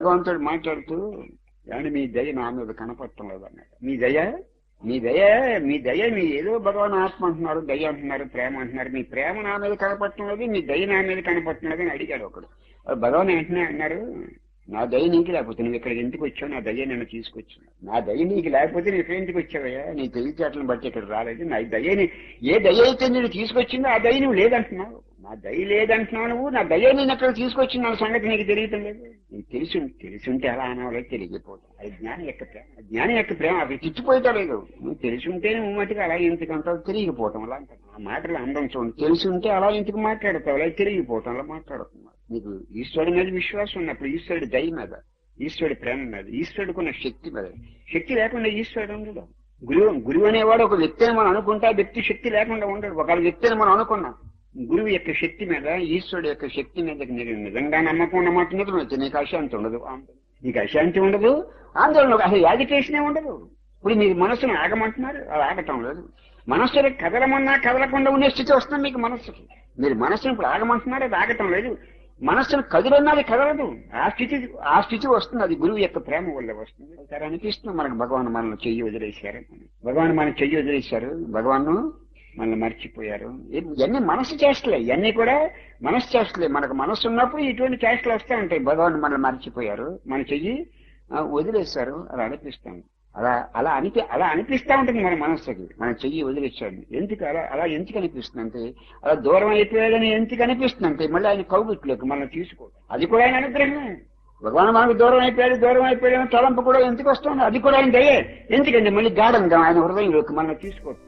భగవంతుడు మాట్లాడుతూ ఏమంటే మీ దయ నా మీద కనపడటం లేదన్నాడు. మీ దయ? మీ దయ? మీ దయ? మీ ఏదో భగవాన్ ఆత్మ అంటున్నారు దయ అంటున్నారు ప్రేమ అంటున్నారు. మీ ప్రేమ నా మీద కనపడటం లేదు మీ దయ నా మీద కనపడటం లేదు అని అడిగాడు ఒకడు. భగవాన్ వెంటనే అన్నారు నా దయ నీకు లేకపోతే నువ్వు ఇక్కడ ఎందుకు వచ్చావు? నా దయ నన్ను తీసుకొచ్చాను నా దయ నీకు లేకపోతే నువ్వు ఇక్కడ ఎందుకు వచ్చావయ్యా. నీ తెలివితేటలను బట్టి ఇక్కడ రాలేదు. నా దయని ఏ దయ అయితే నేను తీసుకొచ్చిందో ఆ దయ నువ్వు లేదంటున్నావు. నా దయ లేదంటున్నావు నువ్వు నా దయ నేను అక్కడ తీసుకొచ్చిన నా సంగతి నీకు తెలియటం లేదు. నీకు తెలిసి తెలిసి ఉంటే అలా అనవలే తెలియకపోతా. అది జ్ఞానం యొక్క ప్రేమ. జ్ఞానం యొక్క ప్రేమ అవి చిచ్చిపోయితే లేదు. నువ్వు తెలిసి ఉంటే నువ్వు మటుకు అలా ఎందుకంటావు తెలియకపోవటం అలా అంటావు. ఆ మాటలు అందం చూడండి. తెలిసి ఉంటే అలా ఎందుకు మాట్లాడతావు? అలా తెలియకపోవటం అలా మాట్లాడుతున్నావు. నీకు ఈశ్వరుడి మీద విశ్వాసం ఉన్నప్పుడు ఈశ్వరుడి దయ మీద ఈశ్వరుడి ప్రేమ మీద ఈశ్వరుడుకున్న శక్తి మీద. శక్తి లేకుండా ఈశ్వరుడు ఉండడు. గురువు గురువు అనేవాడు ఒక వ్యక్తి అని మనం అనుకుంటే ఆ వ్యక్తి శక్తి లేకుండా ఉండడు. ఒక వ్యక్తి అని మనం అనుకున్నాం గురువు యొక్క శక్తి మీద ఈశ్వరుడు యొక్క శక్తి మీద నీకు నిజంగా నమ్మకం ఉన్న మాట నీకు అశాంతి ఉండదు. నీకు అశాంతి ఉండదు ఆందోళన అసలు యాజిటేషనే ఉండదు. ఇప్పుడు మీరు మనసును ఆగమంటున్నారు అది ఆగటం లేదు. మనస్సుని కదలమన్నా కదలకుండా ఉండే స్థితి వస్తుంది మీకు మనస్సుకి. మీరు మనస్సును ఇప్పుడు ఆగమంటున్నారు అది ఆగటం లేదు. మనస్సును కదులన్నా అది కదలదు. ఆ స్థితి ఆ స్థితి వస్తుంది అది గురువు యొక్క ప్రేమ వల్ల వస్తుంది. సరే అనిపిస్తుంది మనకు భగవాన్ మనల్ని చెయ్యి వదిలేశారు. భగవాన్ మన చెయ్యి వదిలేశారు. భగవాన్ మనల్ని మర్చిపోయారు. ఇవన్నీ మనసు చేష్టలే. ఇవన్నీ కూడా మనసు చేష్టలే. మనకు మనసు ఉన్నప్పుడు ఇటువంటి చేష్టలు వస్తూ ఉంటాయి భగవాన్ మనల్ని మర్చిపోయారు. మన చెయ్యి ఆ, వదిలేశారు. అలా అనిపిస్తాం అలా అలా అనిపి అలా అనిపిస్తా ఉంటుంది మన మనస్సుకి. మన చెయ్యి వదిలేశాడు. ఎందుకు అలా అలా ఎందుకు అనిపిస్తుంది అంటే అలా దూరం అయిపోయాడని ఎందుకు అనిపిస్తుంది అంటే మళ్ళీ ఆయన కౌగుట్లోకి మనం తీసుకో అది కూడా ఆయన అనుగ్రహమే. భగవాన్ మనకు దూరం అయిపోయాడు దూరం అయిపోయాడు తలంపు కూడా ఎందుకు వస్తుంది? అది కూడా ఆయన దయే. ఎందుకంటే మళ్ళీ గాఢంగా ఆయన హృదయంలోకి మనం తీసుకోవచ్చు